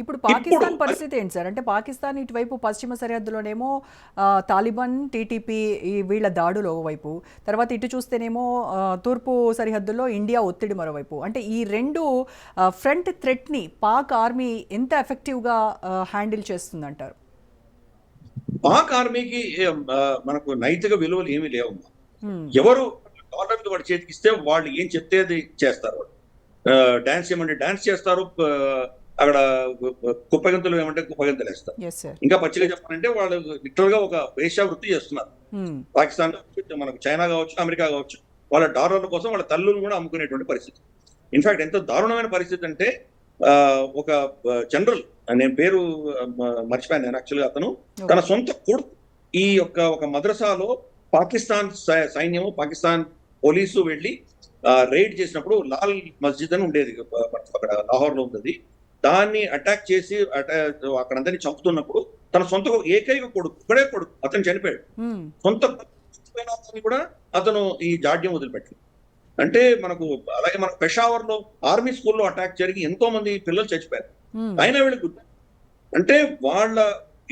ఇప్పుడు పాకిస్తాన్ పరిస్థితి ఏంటి సార్? అంటే పాకిస్తాన్ ఇటువైపు పశ్చిమ సరిహద్దులోనేమో తాలిబాన్ టీటీపీ ఈ వీళ్ళ దాడులు ఒకవైపు తర్వాత ఇటు చూస్తేనేమో తూర్పు సరిహద్దుల్లో ఇండియా ఒత్తిడి మరోవైపు. అంటే ఈ రెండు ఫ్రంట్ థ్రెట్ని పాక్ ఆర్మీ ఎంత ఎఫెక్టివ్గా హ్యాండిల్ చేస్తుందంటారు? పాక్ ఆర్మీకి మనకు నైతిక విలువలు ఏమీ లేవు. ఎవరు డాలర్లు వాడి చేతికి ఇస్తే వాళ్ళు ఏం చెప్తే చేస్తారు. డాన్స్ చేయమంటే డాన్స్ చేస్తారు అక్కడ కుప్పగంతులు ఏమంటే కుప్పగంతులు వేస్తారు. ఇంకా పచ్చిగా చెప్పాలంటే వాళ్ళు లిటరల్గా ఒక వేశ్యా వృత్తి చేస్తున్నారు. పాకిస్తాన్ కావచ్చు, మనకు చైనా కావచ్చు అమెరికా కావచ్చు వాళ్ళ డాలర్ల కోసం వాళ్ళ తల్లులు కూడా అమ్ముకునేటువంటి పరిస్థితి. ఇన్ఫాక్ట్ ఎంత దారుణమైన పరిస్థితి అంటే ఆ, ఒక జనరల్ నేను పేరు మర్చిపోయాను నేను యాక్చువల్గా అతను తన సొంత కొడుకు ఈ యొక్క ఒక మద్రసాలో పాకిస్తాన్ సైన్యము పాకిస్తాన్ పోలీసు వెళ్ళి రైడ్ చేసినప్పుడు లాల్ మస్జిద్ అని ఉండేది అక్కడ లాహోర్లో ఉంది దాన్ని అటాక్ చేసి అటా- అక్కడ అందరినీ చంపుతున్నప్పుడు తన సొంత ఏకైక కొడుకు ఒకడే కొడుకు అతను చనిపోయాడు. సొంత కూడా అతను ఈ జాడ్యం వదిలిపెట్టాడు అంటే మనకు అలాగే మన పెషావర్లో ఆర్మీ స్కూల్లో అటాక్ జరిగి ఎంతో మంది పిల్లలు చచ్చిపోయారు. అయినా వీళ్ళకి గుర్తు అంటే వాళ్ళ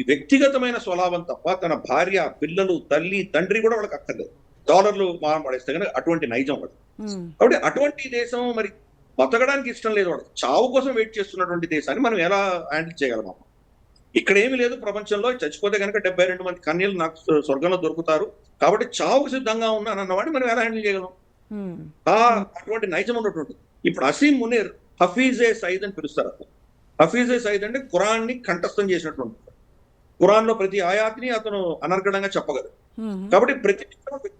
వ్యక్తిగతమైన స్వలాభం తప్ప తన భార్య పిల్లలు తల్లి తండ్రి కూడా వాళ్ళకి అక్కర్లేదు. డాలర్లు పడేస్తే కనుక అటువంటి నైజం వాడు కాబట్టి అటువంటి దేశం మరి బతకడానికి ఇష్టం లేదు వాడు. చావు కోసం వెయిట్ చేస్తున్నటువంటి దేశాన్ని మనం ఎలా హ్యాండిల్ చేయగలం ఇక్కడ ఏమీ లేదు ప్రపంచంలో చచ్చిపోతే కనుక డెబ్బై రెండు మంది కన్యలు నాకు స్వ- స్వర్గంలో దొరుకుతారు. కాబట్టి చావుకు సిద్ధంగా ఉన్నాను అన్నవాడిని మనం ఎలా హ్యాండిల్ చేయగలం? ఆ అటువంటి నైజం ఉన్నటువంటి. ఇప్పుడు అసీం మునీర్ హఫీజే సయీద్ అని పిలుస్తారు అతను హఫీజే సయీద్ అంటే ఖురాన్ని కంఠస్థం చేసినటువంటి ఖురాన్లో ప్రతి ఆయాతిని అతను అనర్గళంగా చెప్పగలరు కాబట్టి ప్రతి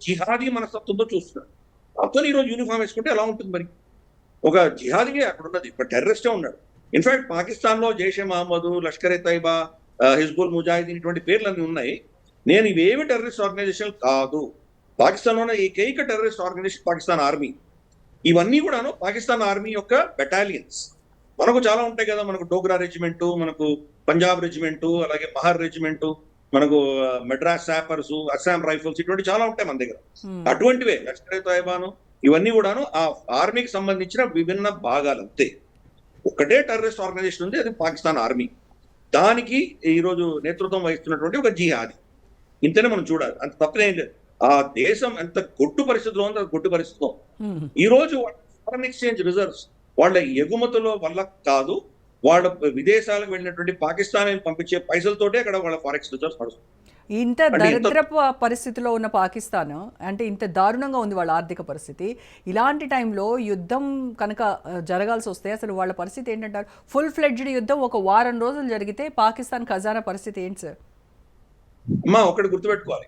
జిహాదీ మనస్తత్వంతో చూస్తున్నాడు అతను ఈరోజు యూనిఫామ్ వేసుకుంటే ఎలా ఉంటుంది మరి? ఒక జిహాదీగా అక్కడ ఉన్నది ఒక టెర్రరిస్టే ఉన్నాడు. ఇన్ఫాక్ట్ పాకిస్తాన్లో జైషే మహమ్మద్ లష్కర్ ఎ తైబా హిజ్బుల్ ముజాహిదీన్ ఇటువంటి పేర్లు అన్ని ఉన్నాయి. నేను ఇవేవి టెర్రరిస్ట్ ఆర్గనైజేషన్ కాదు. పాకిస్తాన్లో ఏకైక టెర్రరిస్ట్ ఆర్గనైజేషన్ పాకిస్తాన్ ఆర్మీ. ఇవన్నీ కూడాను పాకిస్తాన్ ఆర్మీ యొక్క బెటాలియన్స్ మనకు చాలా ఉంటాయి కదా మనకు డోగ్రా రెజిమెంట్ మనకు పంజాబ్ రెజిమెంట్ అలాగే మహర్ రెజిమెంట్ మనకు మెడ్రాస్ శాపర్స్ అస్సాం రైఫిల్స్ ఇటువంటి చాలా ఉంటాయి మన దగ్గర. అటువంటివే. లష్కర్ ఎ తోయబాను ఇవన్నీ కూడాను ఆ ఆర్మీకి సంబంధించిన విభిన్న భాగాలు అంతే. ఒకటే టెర్రరిస్ట్ ఆర్గనైజేషన్ ఉంది అది పాకిస్తాన్ ఆర్మీ. దానికి ఈ రోజు నేతృత్వం వహిస్తున్నటువంటి ఒక జిహాది. ఇంతనే మనం చూడాలి. అంత తప్పనేం లేదు. ఆ దేశం ఎంత గొడ్డు పరిస్థితిలో ఉందో గొడ్డు పరిస్థితిలో. ఈ రోజు ఫారెన్ ఎక్స్చేంజ్ రిజర్వ్స్ వాళ్ళ ఎగుమతుల వల్ల కాదు వాళ్ళ విదేశాలకు వెళ్ళినటువంటి పాకిస్తాన్ పంపించే పైసలతోటే అక్కడ వాళ్ళ ఫారెక్స్ రిజర్వ్స్ నడుస్తుంది ఇంత దరిద్రపు పరిస్థితిలో ఉన్న పాకిస్తాన్ అంటే ఇంత దారుణంగా ఉంది వాళ్ళ ఆర్థిక పరిస్థితి ఇలాంటి టైంలో యుద్ధం కనుక జరగాల్సి వస్తే అసలు వాళ్ళ పరిస్థితి ఏంటంటారు? ఫుల్ ఫ్లెడ్జ్డ్ యుద్ధం ఒక వారం రోజులు జరిగితే పాకిస్తాన్ ఖజానా పరిస్థితి ఏంటి సార్ అమ్మా ఒకటి గుర్తుపెట్టుకోవాలి.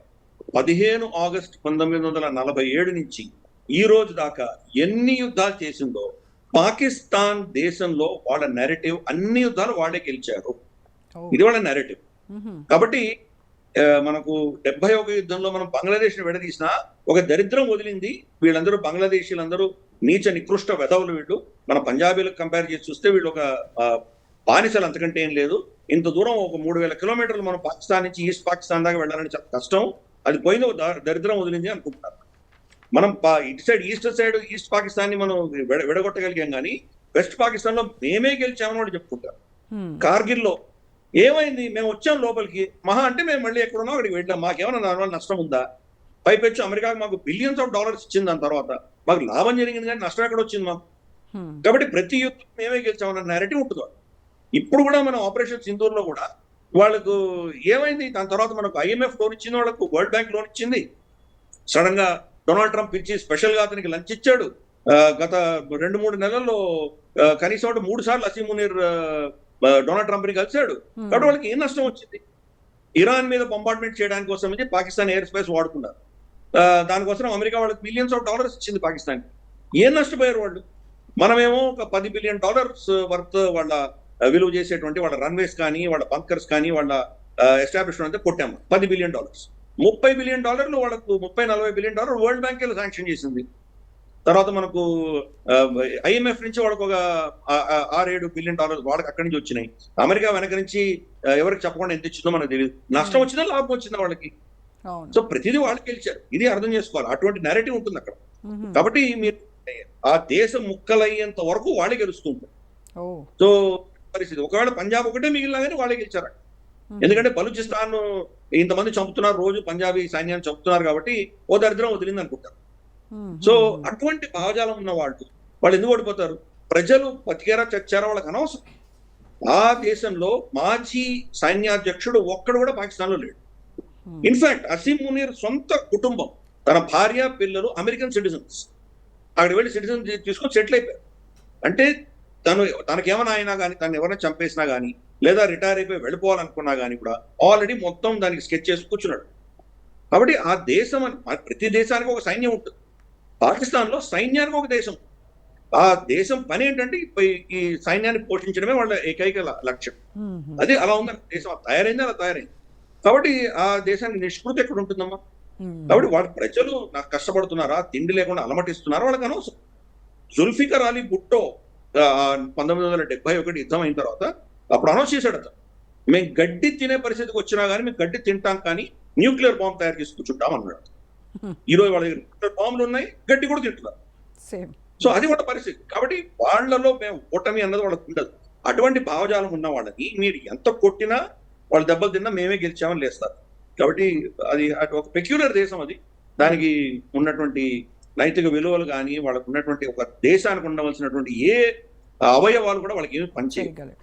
పదిహేను ఆగస్టు పంతొమ్మిది వందల నలభై ఏడు నుంచి ఈ రోజు దాకా ఎన్ని యుద్ధాలు చేసిందో పాకిస్తాన్ దేశంలో వాళ్ళ నెరేటివ్ అన్ని యుద్ధాలు వాళ్ళే గెలిచారు. ఇది వాళ్ళ నెరేటివ్. కాబట్టి మనకు డెబ్బై ఒక యుద్ధంలో మనం బంగ్లాదేశ్ని విడదీసిన ఒక దరిద్రం వదిలింది. వీళ్ళందరూ బంగ్లాదేశీలందరూ నీచ నికృష్ట వెధవులు వీళ్ళు. మన పంజాబీలకు కంపేర్ చేసి చూస్తే వీళ్ళు ఒక బానిసలు అంతకంటే ఏం లేదు. ఇంత దూరం ఒక మూడు వేల కిలోమీటర్లు మనం పాకిస్తాన్ నుంచి ఈస్ట్ పాకిస్తాన్ దాకా వెళ్ళాలని చాలా కష్టం. అది పోయింది దరిద్రం వదిలింది అనుకుంటున్నారు. మనం ఇటు సైడ్ ఈస్ట్ సైడ్ ఈస్ట్ పాకిస్తాన్ని మనం విడ- విడగొట్టగలిగాం కానీ వెస్ట్ పాకిస్తాన్లో మేమే గెలిచామని వాళ్ళు చెప్పుకుంటారు. మ్మ్. కార్గిల్లో ఏమైంది? మేము వచ్చాం లోపలికి. మహా అంటే మేము మళ్ళీ ఎక్కడున్నా? అక్కడికి వెళ్ళాం. మాకేమైనా దానివల్ల నష్టం ఉందా? పైపెచ్చు అమెరికాకి మాకు బిలియన్స్ ఆఫ్ డాలర్స్ ఇచ్చింది దాని తర్వాత. మాకు లాభం జరిగింది కానీ నష్టం ఎక్కడ వచ్చింది మాకు. కాబట్టి ప్రతి యుద్ధం మేమే గెలిచామన్న నేరేటివ్ ఉంటుంది. ఇప్పుడు కూడా మనం ఆపరేషన్ సింధూర్లో కూడా వాళ్ళకు ఏమైంది? దాని తర్వాత మనకు ఐఎంఎఫ్ లోన్ ఇచ్చింది వాళ్ళకు వరల్డ్ బ్యాంక్ లోన్ ఇచ్చింది. సడన్గా డొనాల్డ్ ట్రంప్ పిలిచి స్పెషల్గా అతనికి లంచ్ ఇచ్చాడు. గత రెండు మూడు నెలల్లో కనీసం మూడు సార్లు అసీం మునీర్ ఆ, ఆ, డొనాల్డ్ ట్రంప్ని కలిశాడు. మ్మ్. కాబట్టి వాళ్ళకి ఏం నష్టం వచ్చింది? ఇరాన్ మీద బొంబార్డ్మెంట్ చేయడానికి కోసం ఇది పాకిస్తాన్ ఎయిర్ స్పేస్ వాడుకున్నారు. దానికోసం అమెరికా వాళ్ళకి మిలియన్స్ ఆఫ్ డాలర్స్ ఇచ్చింది పాకిస్తాన్ ఏం నష్టపోయారు వాళ్ళు? మనమేమో ఒక పది బిలియన్ డాలర్స్ వర్త్ వాళ్ళ విలువ చేసేటువంటి వాళ్ళ రన్వేస్ కానీ వాళ్ళ బంకర్స్ కానీ వాళ్ళ ఎస్టాబ్లిష్మెంట్ అంతా కొట్టాము. పది బిలియన్ డాలర్స్ ముప్పై బిలియన్ డాలర్లు వాళ్ళకు ముప్పై నలభై billion dollar world bank sanction చేసింది. తర్వాత మనకు ఐఎంఎఫ్ నుంచి వాళ్ళకు ఒక ఆరు ఏడు బిలియన్ డాలర్స్ వాళ్ళకి అక్కడి నుంచి వచ్చినాయి. అమెరికా వెనక నుంచి ఎవరికి చెప్పకుండా ఎంత ఇచ్చిందో మనకు తెలియదు నష్టం వచ్చిందా లాభం వచ్చిందా వాళ్ళకి? సో ప్రతిదీ వాళ్ళకి గెలిచారు. ఇది అర్థం చేసుకోవాలి. అటువంటి నెరేటివ్ ఉంటుంది అక్కడ. మ్మ్. కాబట్టి మీరు ఆ దేశం ముక్కలయ్యేంత వరకు వాళ్ళే గెలుస్తుంటారు. ఓ. సో పరిస్థితి. ఒకవేళ పంజాబ్ ఒకటే మిగిలినా కానీ వాళ్ళే గెలిచారు ఎందుకంటే బలూచిస్తాన్ ఇంతమంది చంపుతున్నారు రోజు పంజాబీ సైన్యాన్ని చంపుతున్నారు కాబట్టి ఓ దరిద్రం వదిలింది అనుకుంటారు. సో. అటువంటి భావజాలం ఉన్న వాళ్ళు వాళ్ళు ఎందుకు ఓడిపోతారు? ప్రజలు బతికారా చచ్చారా వాళ్ళకి అనవసరం. ఆ దేశంలో మాజీ సైన్యాధ్యక్షుడు ఒక్కడు కూడా పాకిస్తాన్లో లేడు. ఇన్ఫాక్ట్ అసీం మునీర్ సొంత కుటుంబం తన భార్య పిల్లలు అమెరికన్ సిటిజన్స్. అక్కడ వెళ్ళి సిటిజన్ తీసుకొని సెటిల్ అయిపోయారు. అంటే తను తనకేమైనా అయినా కానీ తను ఎవరైనా చంపేసినా కానీ లేదా రిటైర్ అయిపోయి వెళ్ళిపోవాలనుకున్నా కానీ కూడా ఆల్రెడీ మొత్తం దానికి స్కెచ్ చేసి కూర్చున్నాడు. కాబట్టి ఆ దేశం అని ప్రతి దేశానికి ఒక సైన్యం ఉంటుంది. పాకిస్తాన్లో సైన్యానికి ఒక దేశం. ఆ దేశం పని ఏంటంటే ఈ- సైన్యాన్ని పోషించడమే వాళ్ళ ఏకైక లక్ష్యం. అది అలా ఉంది దేశం తయారైంది అలా తయారైంది. కాబట్టి ఆ దేశానికి నిష్కృతి ఎక్కడ ఉంటుందమ్మా మ్మ్. కాబట్టి వాళ్ళ ప్రజలు నాకు కష్టపడుతున్నారా తిండి లేకుండా అలమటిస్తున్నారా వాళ్ళకి అనవసరం. జుల్ఫికర్ అలీ భుట్టో ఆ, పంతొమ్మిది వందల డెబ్బై ఒకటి యుద్ధం అయిన తర్వాత అప్పుడు అనౌన్స్ చేశాడు అతను మేము గడ్డి తినే పరిస్థితికి వచ్చినా కానీ మేము గడ్డి తింటాం కానీ న్యూక్లియర్ బాంబ్ తయారు చేసి కూర్చుంటాం అన్నాడు. ఈ రోజు వాళ్ళ దగ్గర బాంబులు ఉన్నాయి గడ్డి కూడా తింటున్నారు. సో అది వాళ్ళ పరిస్థితి. కాబట్టి వాళ్ళలో మేము ఓటమి అన్నది వాళ్ళకు ఉండదు. అటువంటి భావజాలం ఉన్న వాళ్ళని మీరు ఎంత కొట్టినా వాళ్ళు దెబ్బలు తిన్నా మేమే గెలిచామని లేస్తారు. కాబట్టి అది అటు ఒక పెక్యులర్ దేశం అది. దానికి ఉన్నటువంటి నైతిక విలువలు కానీ వాళ్ళకు ఉన్నటువంటి ఒక దేశానికి ఉండవలసినటువంటి ఏ అవయవాలు కూడా వాళ్ళకి ఏమి పనిచేయవు. చేయగలరు.